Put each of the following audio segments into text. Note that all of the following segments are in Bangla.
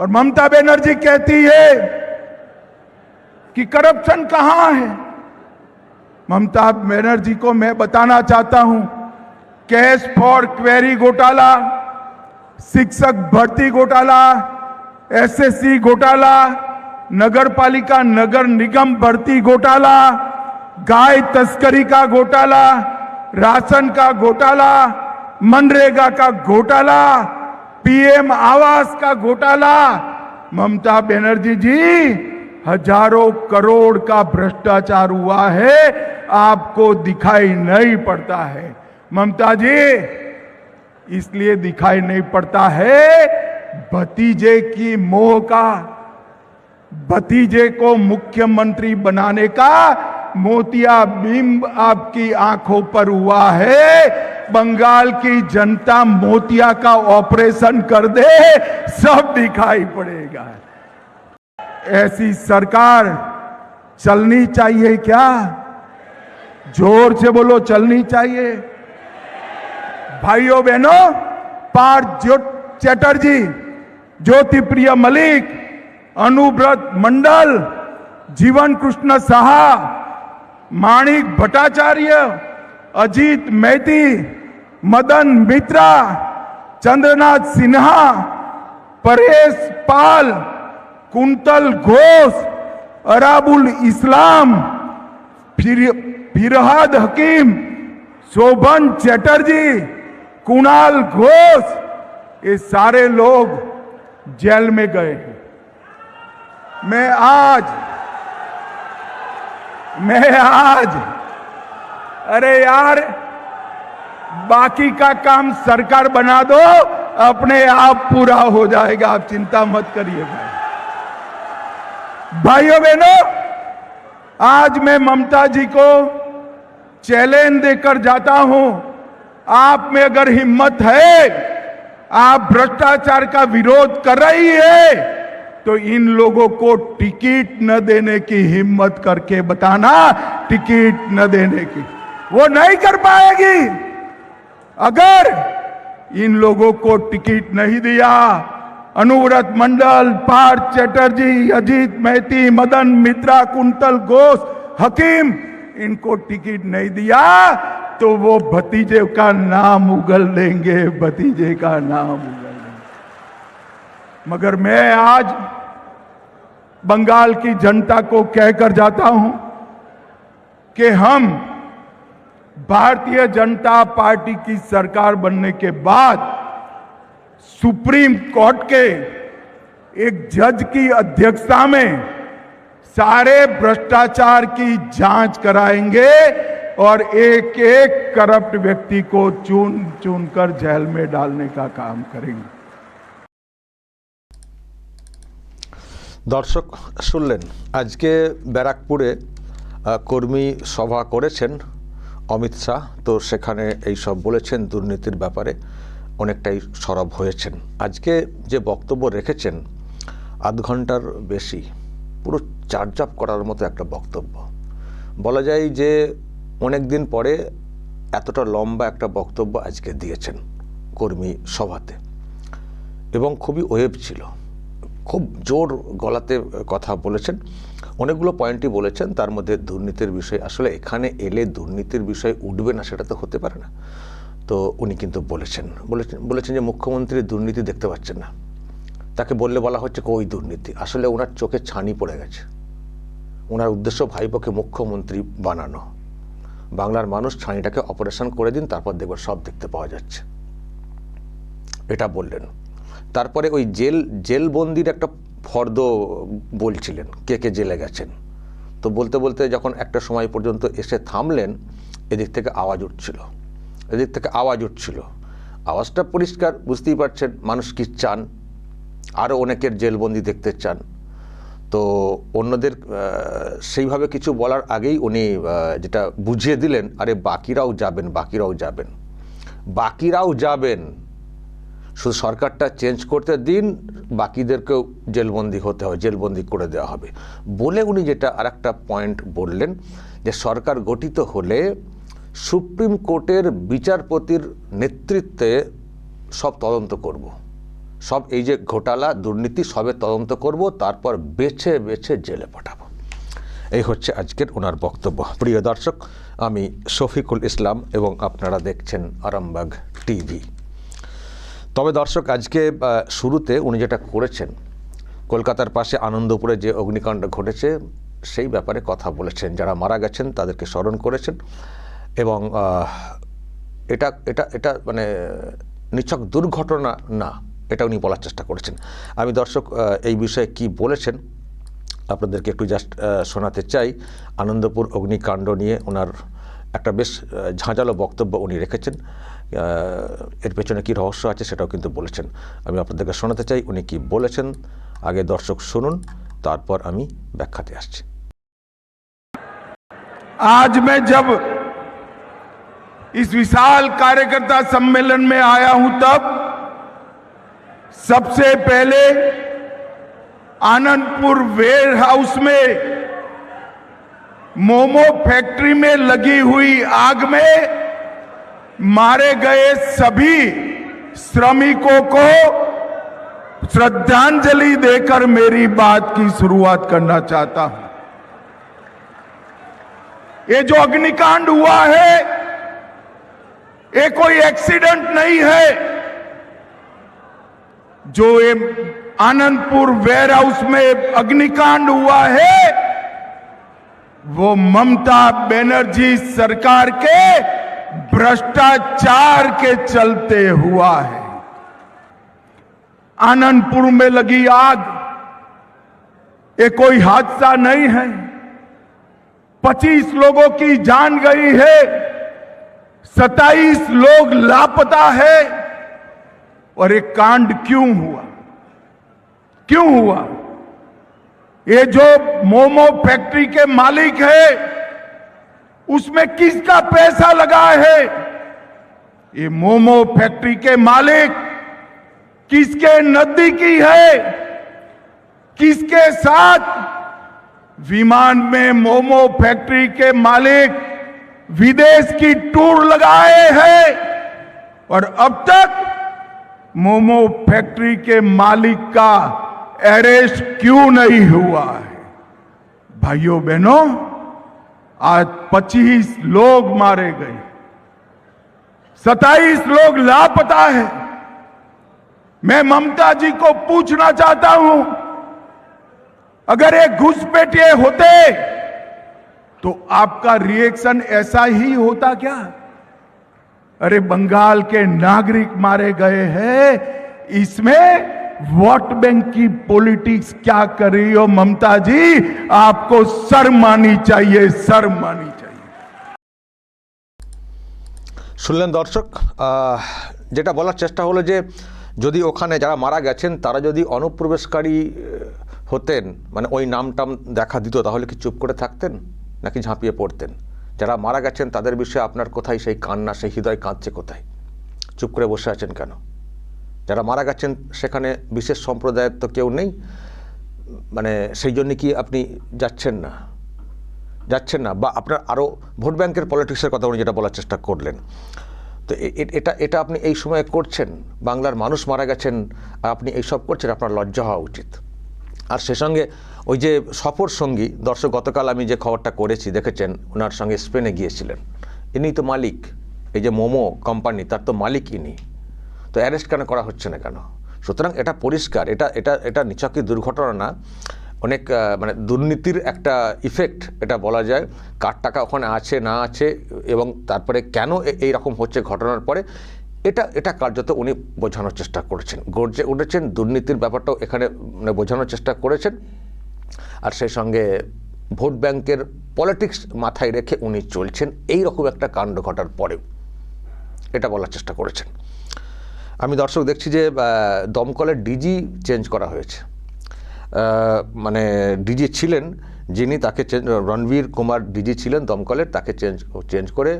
और ममता बनर्जी कहती है कि करप्शन कहाँ है? ममता बनर्जी को मैं बताना चाहता हूँ, कैश फॉर क्वेरी घोटाला, शिक्षक भर्ती घोटाला, एसएससी घोटाला नगर पालिका नगर निगम भर्ती घोटाला, गाय तस्करी का घोटाला, राशन का घोटाला, मनरेगा का घोटाला पीएम आवास का घोटाला। ममता बनर्जी जी, हज़ारों करोड़ का भ्रष्टाचार हुआ है, आपको दिखाई नहीं पड़ता है। ममता जी, इसलिए दिखाई नहीं पड़ता है, भतीजे की मोह का, भतीजे को मुख्यमंत्री बनाने का मोतिया बिंब आपकी आँखों पर हुआ है। बंगाल की जनता मोतिया का ऑपरेशन कर दे, सब दिखाई पड़ेगा। ऐसी सरकार चलनी चाहिए क्या? ज़ोर से बोलो, चलनी चाहिए। भाइयों बहनों, पार्थ ज्यो चैटर्जी ज्योति प्रिय मलिक, अनुव्रत मंडल, जीवन कृष्ण साहा माणिक भट्टाचार्य, अजीत मेहती मदन मित्रा, चंद्रनाथ सिन्हा, परेश पाल, कुंतल घोष, अराबुल इस्लाम, फिर, फिरहद हकीम, शोभन चटर्जी, कुणाल घोष, ये सारे लोग जेल में गए मैं आज मैं आज, अरे यार, बाकी का काम सरकार बना दो, अपने आप पूरा हो जाएगा, आप चिंता मत करिए भाई। भाइयों बहनों, आज मैं ममता जी को चैलेंज देकर जाता हूँ। आप में अगर हिम्मत है, आप भ्रष्टाचार का विरोध कर रही है तो इन लोगों को टिकट न देने की हिम्मत करके बताना टिकट न देने की। वो नहीं कर पाएगी। अगर इन लोगों को टिकट नहीं दिया, अनुव्रत मंडल, पार्थ चैटर्जी, अजीत मेहती मदन, मित्रा, कुंतल घोष, हकीम, इनको टिकट नहीं दिया तो वो भतीजे का नाम उगल देंगे भतीजे का नाम उगल मगर मैं आज बंगाल की जनता को कहकर जाता हूँ कि हम भारतीय जनता पार्टी की सरकार बनने के बाद सुप्रीम कोर्ट के एक जज की अध्यक्षता में सारे भ्रष्टाचार की जाँच कराएँगे और एक एक करप्ट व्यक्ति को चुन चुनकर जेल में डालने का काम करेंगे। দর্শক, শুনলেন, আজকে ব্যারাকপুরে কর্মী সভা করেছেন অমিত শাহ। তো সেখানে এই সব বলেছেন, দুর্নীতির ব্যাপারে অনেকটাই সরব হয়েছেন। আজকে যে বক্তব্য রেখেছেন, আধ ঘণ্টার বেশি, পুরো চার্জ আপ করার মতো একটা বক্তব্য। বলা যায় যে অনেক দিন পরে এতটা লম্বা একটা বক্তব্য আজকে দিয়েছেন কর্মী সভাতে। এবং খুবই ওয়েব ছিল। খুব জোর গলাতে কথা বলেছেন। অনেকগুলো পয়েন্টই বলেছেন, তার মধ্যে দুর্নীতির বিষয়। আসলে এখানে এলে দুর্নীতির বিষয় উঠবে না, সেটা তো হতে পারে না। তো উনি কিন্তু বলেছেন বলেছেন বলেছেন যে মুখ্যমন্ত্রী দুর্নীতি দেখতে পাচ্ছেন না। তাকে বললে বলা হচ্ছে কই দুর্নীতি? আসলে ওনার চোখে ছানি পড়ে গেছে। ওনার উদ্দেশ্য ভাইপোকে মুখ্যমন্ত্রী বানানো। বাংলার মানুষ ছানিটাকে অপারেশন করে দিন, তারপর দেখবেন সব দেখতে পাওয়া যাচ্ছে। এটা বললেন। তারপরে ওই জেল, জেলবন্দির একটা ফর্দ বলছিলেন, কে কে জেলে গেছেন। তো বলতে বলতে যখন একটা সময় পর্যন্ত এসে থামলেন, এদিক থেকে আওয়াজ উঠছিল। এদিক থেকে আওয়াজ উঠছিল। আওয়াজটা পরিষ্কার, বুঝতেই পারছেন, মানুষ কি চান? আরও অনেকের জেলবন্দি দেখতে চান। তো অন্যদের সেইভাবে কিছু বলার আগেই উনি যেটা বুঝিয়ে দিলেন, আরে বাকিরাও যাবেন বাকিরাও যাবেন। বাকিরাও যাবেন। শুধু সরকারটা চেঞ্জ করতে দিন, বাকিদেরকেও জেলবন্দি হতে হবে জেলবন্দি করে দেওয়া হবে। বলে উনি যেটা আরেকটা পয়েন্ট বললেন, যে সরকার গঠিত হলে সুপ্রিম কোর্টের বিচারপতির নেতৃত্বে সব তদন্ত করব। সব এই যে ঘোটালা, দুর্নীতি, সবে তদন্ত করব, তারপর বেছে বেছে জেলে পাঠাবো। এই হচ্ছে আজকের ওনার বক্তব্য। প্রিয় দর্শক, আমি শফিকুল ইসলাম এবং আপনারা দেখছেন আরামবাগ টিভি। তবে দর্শক, আজকে শুরুতে উনি যেটা করেছেন, কলকাতার পাশে আনন্দপুরে যে অগ্নিকাণ্ড ঘটেছে, সেই ব্যাপারে কথা বলেছেন। যারা মারা গেছেন, তাদেরকে স্মরণ করেছেন এবং এটা এটা এটা মানে নিছক দুর্ঘটনা না, এটা উনি বলার চেষ্টা করেছেন। আমি দর্শক এই বিষয়ে কি বলেছেন, আপনাদেরকে একটু জাস্ট শোনাতে চাই। আনন্দপুর অগ্নিকাণ্ড নিয়ে ওনার একটা বেশ ঝাঁঝালো বক্তব্য উনি রেখেছেন। এর পেছনে কি রহস্য আছে সেটাও কিন্তু বলেছেন আমি আপনাদেরকে শোনাতে চাই উনি কি বলেছেন আগে দর্শক শুনুন তারপর আমি ব্যাখ্যাতে আসছি आज मैं जब इस विशाल कार्यकर्ता सम्मेलन में आया हूं तब सबसे पहले आनंदपुर वेयर हाउस में मोमो फैक्ट्री में लगी हुई आग में मारे गए सभी श्रमिकों को श्रद्धांजलि देकर मेरी बात की शुरुआत करना चाहता हूँ। ये जो अग्निकांड हुआ है, ये कोई एक्सीडेंट नहीं है। जो ये आनंदपुर वेयर हाउस में अग्निकांड हुआ है, वो ममता बनर्जी सरकार के भ्रष्टाचार के चलते हुआ है। आनंदपुर में लगी आग। ये कोई हादसा नहीं है। पच्चीस लोगों की जान गई है। सताईस लोग लापता है। और ये कांड क्यों हुआ? क्यों हुआ? ये जो मोमो फैक्ट्री के मालिक है उसमें किसका पैसा लगा है? ये मोमो फैक्ट्री के मालिक किसके नजदीकी है? किसके साथ? विमान में मोमो फैक्ट्री के मालिक विदेश की टूर लगाए हैं। और अब तक मोमो फैक्ट्री के मालिक का अरेस्ट क्यों नहीं हुआ है? भाइयों, बहनों आज 25 लोग मारे गए। 27 लोग लापता है। मैं ममता जी को पूछना चाहता हूँ, अगर ये घुसपैठिए होते तो आपका रिएक्शन ऐसा ही होता क्या? अरे बंगाल के नागरिक मारे गए हैं, इसमें वोट बैंक की पॉलिटिक्स क्या कर रही हो ममता जी आपको शर्म आनी चाहिए शर्म आनी चाहिए শুনলেন দর্শক আহ, যেটা বলার চেষ্টা হলো যে যদি ওখানে যারা মারা গেছেন তারা যদি অনুপ্রবেশকারী আহ, হতেন মানে ওই নাম টাম দেখা দিত তাহলে কি চুপ করে থাকতেন নাকি ঝাঁপিয়ে পড়তেন যারা মারা গেছেন তাদের বিষয়ে আপনার কোথায় সেই কান্না সেই হৃদয় কাঁদছে কোথায় চুপ করে বসে আছেন কেন যারা মারা গেছেন, সেখানে বিশেষ সম্প্রদায়ের তো কেউ নেই। মানে সেই জন্য কি আপনি যাচ্ছেন না? যাচ্ছেন না? বা আপনার আরও ভোট ব্যাংকের পলিটিক্সের কথা উনি যেটা বলার চেষ্টা করলেন। তো এটা এটা আপনি এই সময়ে করছেন? বাংলার মানুষ মারা গেছেন আপনি এইসব করছেন, আপনার লজ্জা হওয়া উচিত। আর সে সঙ্গে ওই যে সফর সঙ্গী, দর্শক, গতকাল আমি যে খবরটা করেছি, দেখেছেন ওনার সঙ্গে স্পেনে গিয়েছিলেন। ইনি তো মালিক, এই যে মোমো কোম্পানি, তার তো মালিক ইনি। তো অ্যারেস্ট কেন করা হচ্ছে না কেন? সুতরাং এটা পরিষ্কার, এটা এটা এটা নিছকই দুর্ঘটনা না। অনেক মানে দুর্নীতির একটা ইফেক্ট এটা বলা যায়। কার টাকা ওখানে আছে, না আছে, এবং তারপরে কেন এই রকম হচ্ছে ঘটনার পরে, এটা এটা কার্যত উনি বোঝানোর চেষ্টা করেছেন। গর্জে উঠেছেন, দুর্নীতির ব্যাপারটাও এখানে মানে বোঝানোর চেষ্টা করেছেন। আর সেই সঙ্গে ভোট ব্যাংকের পলিটিক্স মাথায় রেখে উনি চলছেন। এই রকম একটা কাণ্ড ঘটার পরেও এটা বলার চেষ্টা করেছেন। আমি দর্শক দেখছি যে দমকলের ডিজি চেঞ্জ করা হয়েছে। মানে ডিজি ছিলেন যিনি তাকে রণবীর কুমার ডিজি ছিলেন দমকলের, তাকে চেঞ্জ চেঞ্জ করে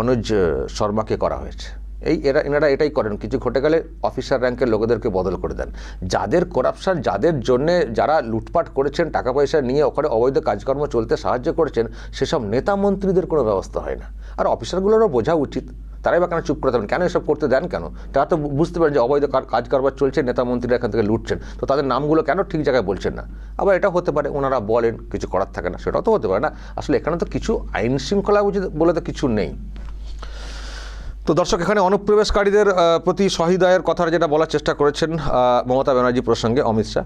অনুজ শর্মাকে করা হয়েছে। এই এরা, এনারা এটাই করেন। কিছু ঘটে গেলে অফিসার র্যাঙ্কের লোকেদেরকে বদল করে দেন। যাদের করাপশন যাদের জন্যে যারা লুটপাট করেছেন, টাকা পয়সা নিয়ে ওখানে অবৈধ কাজকর্ম চলতে সাহায্য করেছেন, সেসব নেতা মন্ত্রীদের কোনো ব্যবস্থা হয় না। আর অফিসারগুলোরও বোঝা উচিত। তারাই বা কেন চুপ করে থাকবেন? কেন এসব করতে দেন কেন? তারা তো বুঝতে পারেন যে অবৈধ কাজ কারবার চলছে, নেতা মন্ত্রীরা এখান থেকে লুটছেন। তো তাদের নামগুলো কেন ঠিক জায়গায় বলছেন না? আবার এটা হতে পারে ওনারা বলেন, কিছু করার থাকে না, সেটাও তো হতে পারে না। আসলে এখানে তো কিছু আইন শৃঙ্খলা বুঝে- বলে তো কিছু নেই। তো দর্শক, এখানে অনুপ্রবেশকারীদের প্রতি সহিদায়ের কথা যেটা বলার চেষ্টা করেছেন মমতা ব্যানার্জি প্রসঙ্গে অমিত শাহ।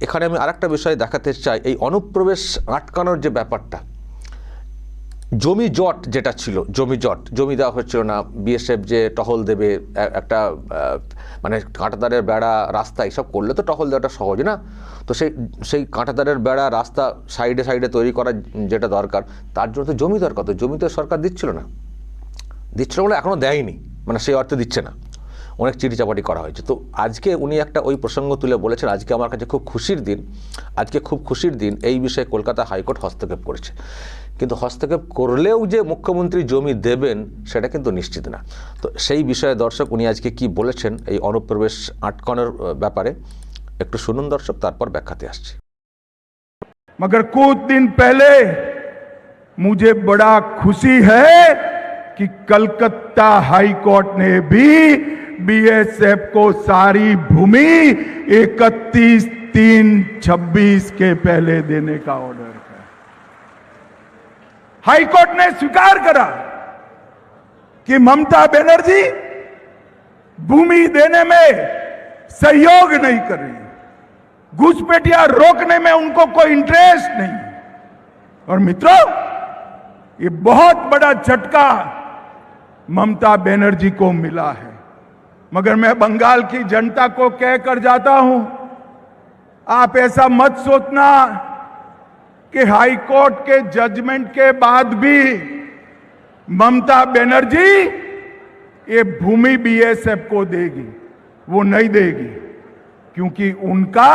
এখানে আমি আরেকটা বিষয় দেখাতে চাই। এই অনুপ্রবেশ আটকানোর যে ব্যাপারটা জমি জট যেটা ছিল, জমি জট, জমি দেওয়া হচ্ছিল না। বিএসএফ যে টহল দেবে একটা মানে কাঁটাতারের বেড়া রাস্তা, এসব করলে তো টহল দেওয়াটা সহজ, না? তো সেই সেই কাঁটাতারের বেড়া রাস্তা সাইডে সাইডে তৈরি করা যেটা দরকার, তার জন্য তো জমি দরকার, তো জমি তো সরকার দিচ্ছিল না। দিচ্ছিল বলে এখনও দেয়নি মানে সেই অর্থে দিচ্ছে না। অনেক চিঠিচাপাটি করা হয়েছে। তো আজকে উনি একটা ওই প্রসঙ্গ তুলে বলেছেন, আজকে আমার কাছে খুব খুশির দিন, আজকে খুব খুশির দিন, এই বিষয়ে কলকাতা হাইকোর্ট হস্তক্ষেপ করেছে। কিন্তু হস্তক্ষেপ করলেও যে মুখ্যমন্ত্রী জমি দেবেন সেটা কিন্তু নিশ্চিত না তো সেই বিষয়ে দর্শক উনি আজকে কি বলেছেন এই অনুপ্রবেশ আটকানোর আহ, ব্যাপারে একটু শুনুন দর্শক তারপর ব্যাখ্যাতে আসছি मगर कुछ दिन पहले मुझे बड़ा खुशी है कि कलकत्ता हाई कोर्ट ने भी बीएसएफ को सारी भूमि 31 तीन छब्बीस के पहले देने का ऑर्डर किया हाई ने स्वीकार करा कि ममता बनर्जी भूमि देने में सहयोग नहीं कर रही। घुसपैठिया रोकने में उनको कोई इंटरेस्ट नहीं। और मित्रों, ये बहुत बड़ा झटका ममता बनर्जी को मिला है। मगर मैं बंगाल की जनता को कहकर जाता हूँ, आप ऐसा मत सोचना कि हाई कोर्ट के जजमेंट के बाद भी ममता बनर्जी ये भूमि बीएसएफ को देगी, वो नहीं देगी, क्योंकि उनका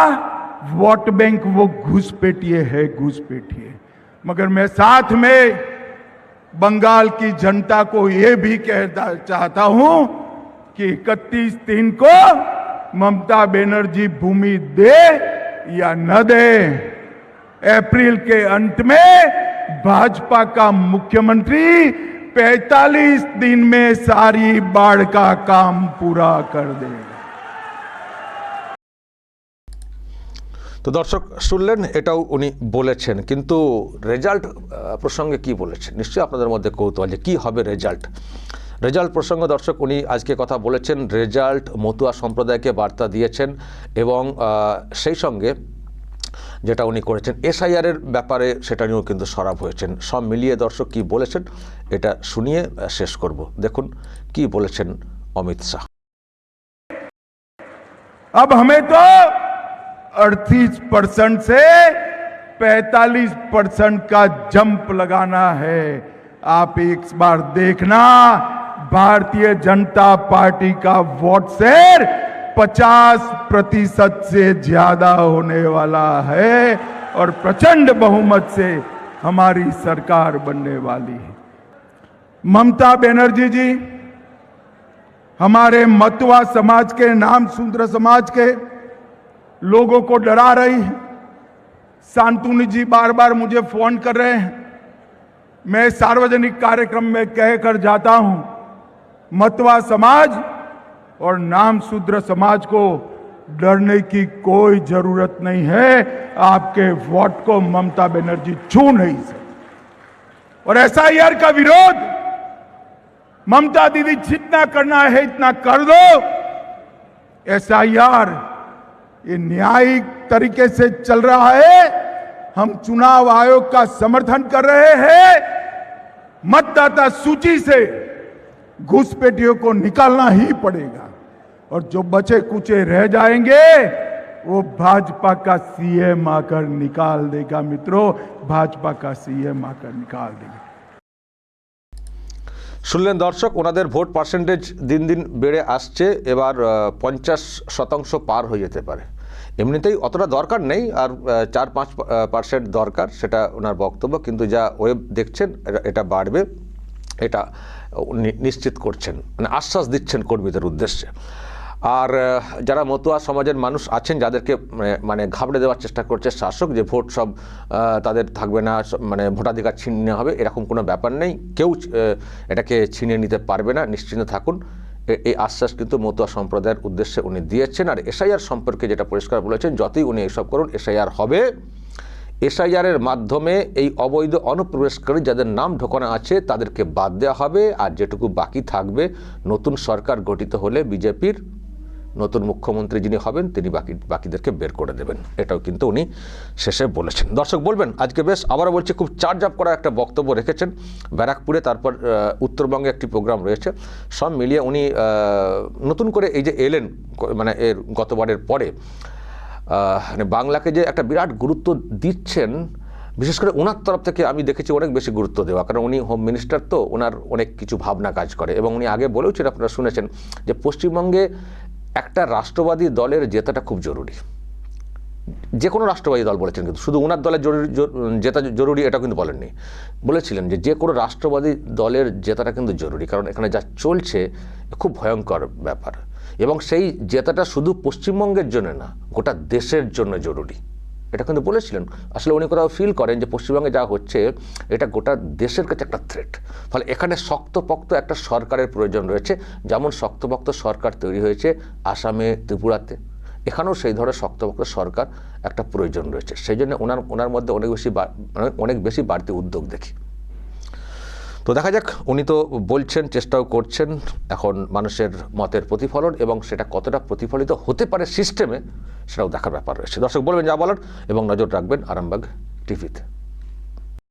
वोट बैंक वो घुसपैठिए है, घुसपैठिए। मगर मैं साथ में बंगाल की जनता को ये भी कहना चाहता हूँ कि इकतीस तीन को ममता बनर्जी भूमि दे या न दे। अप्रैल के अंत में भाजपा का मुख्यमंत्री 45 दिन में सारी बाढ़ का काम पूरा कर देगा তো দর্শক শুনলেন এটাও উনি বলেছেন কিন্তু রেজাল্ট প্রসঙ্গে কি বলেছেন নিশ্চয়ই আপনাদের মধ্যে কৌতূহল যে কী হবে রেজাল্ট রেজাল্ট প্রসঙ্গে দর্শক উনি আজকে কথা বলেছেন রেজাল্ট মতুয়া সম্প্রদায়কে বার্তা দিয়েছেন এবং আহ, সেই সঙ্গে যেটা উনি করেছেন এসআইআরের ব্যাপারে সেটা নিয়েও কিন্তু সরব হয়েছেন সব মিলিয়ে দর্শক কি বলেছেন এটা শুনিয়ে আহ, শেষ করব দেখুন কি বলেছেন অমিত শাহ अब हमें तो 38 परसेंट से 45 परसेंट का जंप लगाना है आप एक बार देखना भारतीय जनता पार्टी का वोट शेयर 50 प्रतिशत से ज़्यादा होने वाला है और प्रचंड बहुमत से हमारी सरकार बनने वाली है। ममता बनर्जी जी, हमारे मतुआ समाज के, नाम शूद्र समाज के लोगों को डरा रही है। शांतुनी जी बार बार मुझे फ़ोन कर रहे हैं। मैं सार्वजनिक कार्यक्रम में कहकर जाता हूँ, मतवा समाज और नाम शूद्र समाज को डरने की कोई ज़रूरत नहीं है। आपके वोट को ममता बनर्जी छू नहीं सकती। और एसआईआर का विरोध, ममता दीदी जितना करना है इतना कर दो। एसआईआर ये न्यायिक तरीके से चल रहा है। हम चुनाव आयोग का समर्थन कर रहे हैं। मतदाता सूची से घुसपैठियों को निकालना ही पड़ेगा। और जो बचे कुचे रह जाएंगे वो भाजपा का सीएम आकर निकाल देगा मित्रों भाजपा का सीएम आकर निकाल देगा শুনলেন দর্শক ওনাদের ভোট পার্সেন্টেজ দিন দিন বেড়ে আসছে এবার পঞ্চাশ শতাংশ পার হয়ে যেতে পারে এমনিতেই অতটা দরকার নেই আর আহ, চার পাঁচ পার্সেন্ট দরকার সেটা ওনার বক্তব্য কিন্তু যা ওয়েব দেখছেন এটা- এটা বাড়বে এটা উনি নিশ্চিত করছেন মানে আশ্বাস দিচ্ছেন কর্মীদের উদ্দেশ্যে আর যারা মতুয়া সমাজের মানুষ আছেন, যাদেরকে, মানে- মানে ঘাবড়ে দেওয়ার চেষ্টা করছে শাসক, যে ভোট সব তাদের থাকবে না মানে ভোটাধিকার ছিনিয়ে হবে, এরকম কোনো ব্যাপার নেই। কেউ এটাকে ছিনিয়ে নিতে পারবে না, নিশ্চিন্ত থাকুন। এই আশ্বাস কিন্তু মতুয়া সম্প্রদায়ের উদ্দেশ্যে উনি দিয়েছেন। আর এসআইআর সম্পর্কে যেটা পরিষ্কার বলেছেন, যতই উনি এসব করুন, এসআইআর হবে। এসআইআরের মাধ্যমে এই অবৈধ অনুপ্রবেশকারী যাদের নাম ঢোকানো আছে, তাদেরকে বাদ দেওয়া হবে। আর যেটুকু বাকি থাকবে, নতুন সরকার গঠিত হলে বিজেপির নতুন মুখ্যমন্ত্রী যিনি হবেন, তিনি বাকি, বাকিদেরকে বের করে দেবেন। এটাও কিন্তু উনি শেষে বলেছেন। দর্শক বলবেন, আজকে বেশ, আবারও বলছি, খুব চার্জ আপ করা একটা বক্তব্য রেখেছেন। ব্যারাকপুরে তারপর উত্তরবঙ্গে একটি প্রোগ্রাম রয়েছে। সব মিলিয়ে উনি নতুন করে এই যে এলেন মানে এর গতবারের পরে মানে বাংলাকে যে একটা বিরাট গুরুত্ব দিচ্ছেন, বিশেষ করে ওনার তরফ থেকে আমি দেখেছি অনেক বেশি গুরুত্ব দেওয়া। কারণ উনি হোম মিনিস্টার তো ওনার অনেক কিছু ভাবনা কাজ করে। এবং উনি আগে বলেওছেন, আপনারা শুনেছেন, যে পশ্চিমবঙ্গে একটা রাষ্ট্রবাদী দলের জেতাটা খুব জরুরি। যে কোনো রাষ্ট্রবাদী দল বলেছেন কিন্তু, শুধু ওনার দলের জরুরি জেতা জরুরি এটা কিন্তু বলেননি। বলেছিলেন যে যে কোনো রাষ্ট্রবাদী দলের জেতাটা কিন্তু জরুরি, কারণ এখানে যা চলছে খুব ভয়ঙ্কর ব্যাপার। এবং সেই জেতাটা শুধু পশ্চিমবঙ্গের জন্য না, গোটা দেশের জন্য জরুরি। এটা কিন্তু বলেছিলেন। আসলে উনি কোথাও ফিল করেন যে পশ্চিমবঙ্গে যা হচ্ছে, এটা গোটা দেশের কাছে একটা থ্রেট ফলে এখানে শক্তপক্ত একটা সরকারের প্রয়োজন রয়েছে। যেমন শক্তপক্ত সরকার তৈরি হয়েছে আসামে, ত্রিপুরাতে। এখানেও সেই ধরনের শক্তপক্ত সরকার একটা প্রয়োজন রয়েছে। সেই জন্য ওনার ওনার মধ্যে অনেক বেশি অনেক বেশি বাড়তি উদ্যোগ দেখি। তো দেখা যাক, উনি তো বলছেন, চেষ্টাও করছেন এখন মানুষের মতের প্রতিফলন এবং সেটা কতটা প্রতিফলিত হতে পারে সিস্টেমে সেটাও দেখার ব্যাপার রয়েছে। দর্শক, বলবেন যা বলার এবং নজর রাখবেন আরামবাগ টিভিতে।